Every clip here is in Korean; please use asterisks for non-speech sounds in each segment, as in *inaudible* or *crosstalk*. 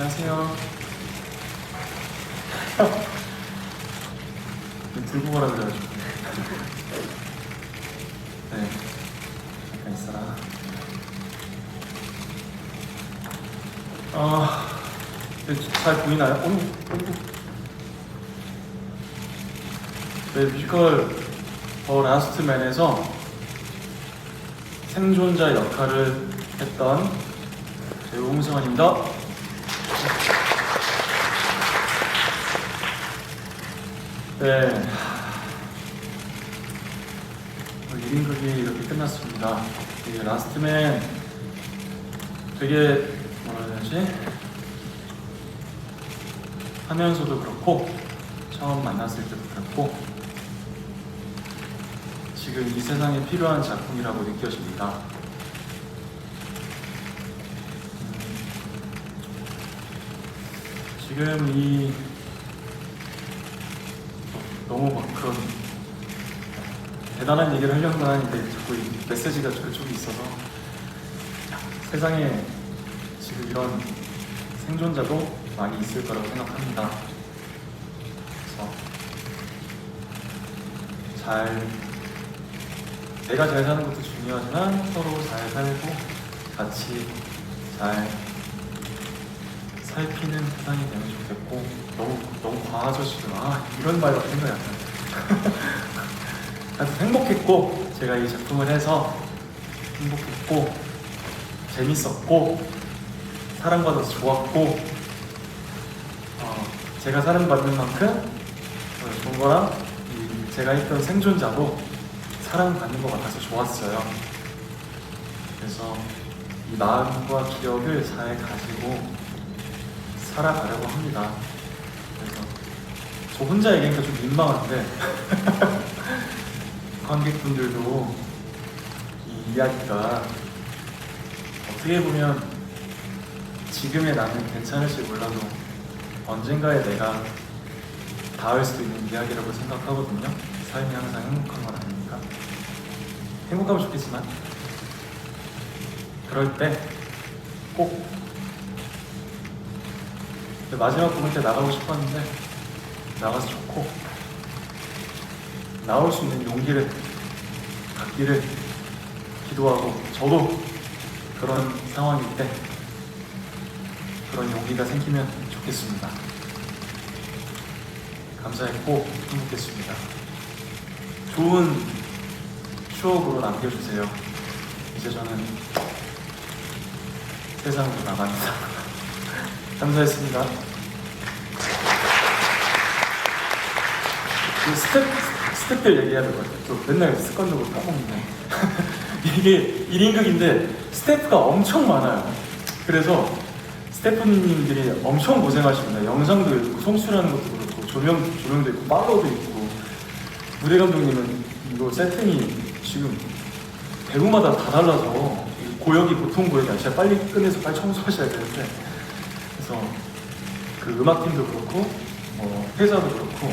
안녕하세요. 들고 가라 그래가지고. 네. 잠깐 있어라. 아, 네, 잘 보이나요? 어머, 어머. 네, 뮤지컬 더 라스트 맨에서 생존자 역할을 했던 배우 홍승환입니다. 네. 어, 1인극이 이렇게 끝났습니다. 이 라스트맨 되게 뭐라 해야 되지? 하면서도 그렇고 처음 만났을 때도 그렇고 지금 이 세상에 필요한 작품이라고 느껴집니다. 지금 이 너무 막 그런 대단한 얘기를 하려고 하는데 자꾸 이 메시지가 저쪽에 있어서 세상에 지금 이런 생존자도 많이 있을 거라고 생각합니다. 그래서 잘 내가 잘 사는 것도 중요하지만 서로 잘 살고 같이 잘 살피는 세상이 되면 좋겠고 너무 너무 과하죠 아 이런 말 같은 거 약간 하여튼 행복했고 제가 이 작품을 해서 행복했고 재밌었고 사랑받아서 좋았고 어, 제가 사랑받는 만큼 어, 좋은 거랑 이 제가 했던 생존자도 사랑받는 것 같아서 좋았어요. 그래서 이 마음과 기억을 잘 가지고 살아가려고 합니다. 그래서 저 혼자 얘기하니까 좀 민망한데 *laughs* 관객분들도 이 이야기가 어떻게 보면 지금의 나는 괜찮을지 몰라도 언젠가의 내가 닿을 수도 있는 이야기라고 생각하거든요. 삶이 항상 행복한 건 아니니까. 행복하면 좋겠지만 그럴 때꼭 근데 마지막 부분 때 나가고 싶었는데 나가서 좋고 나올 수 있는 용기를 갖기를 기도하고 저도 그런 상황일 때 그런 용기가 생기면 좋겠습니다. 감사했고 행복했습니다. 좋은 추억으로 남겨주세요. 이제 저는 세상으로 나갑니다. 감사했습니다. 그 스텝, 스텝들 얘기해야 될 것 같아요. 또 맨날 습관적으로 까먹네. *laughs* 이게 1인극인데 스태프가 엄청 많아요. 그래서 스태프님들이 엄청 고생하십니다. 영상도 있고, 송출하는 것도 그렇고, 조명, 조명도 있고, 팔로우도 있고, 무대 감독님은 이거 세팅이 지금 배우마다 다 달라서 이 고역이 보통 고역이 아니라 빨리 끝내서 빨리 청소하셔야 되는데 그래서 그 음악팀도 그렇고 뭐 회사도 그렇고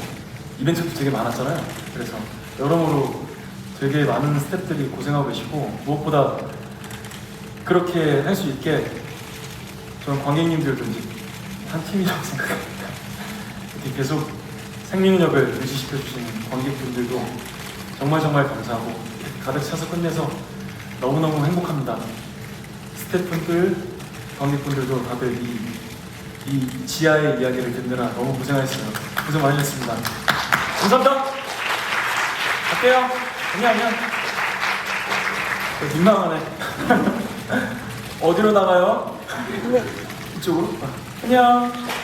이벤트도 되게 많았잖아요. 그래서 여러모로 되게 많은 스태프들이 고생하고 계시고 무엇보다 그렇게 할 수 있게 저는 관객님들도 이제 한 팀이라고 *laughs* 생각합니다. 이렇게 계속 생명력을 유지시켜 주시는 관객분들도 정말 정말 감사하고 가득 차서 끝내서 너무너무 행복합니다. 스태프분들, 관객분들도 다들 이 이 지하의 이야기를 듣느라 너무 고생하셨어요. 고생 많이 했습니다. 감사합니다. 갈게요. 안녕, 안녕. 저 민망하네. *laughs* 어디로 나가요? 이쪽으로? 아, 안녕.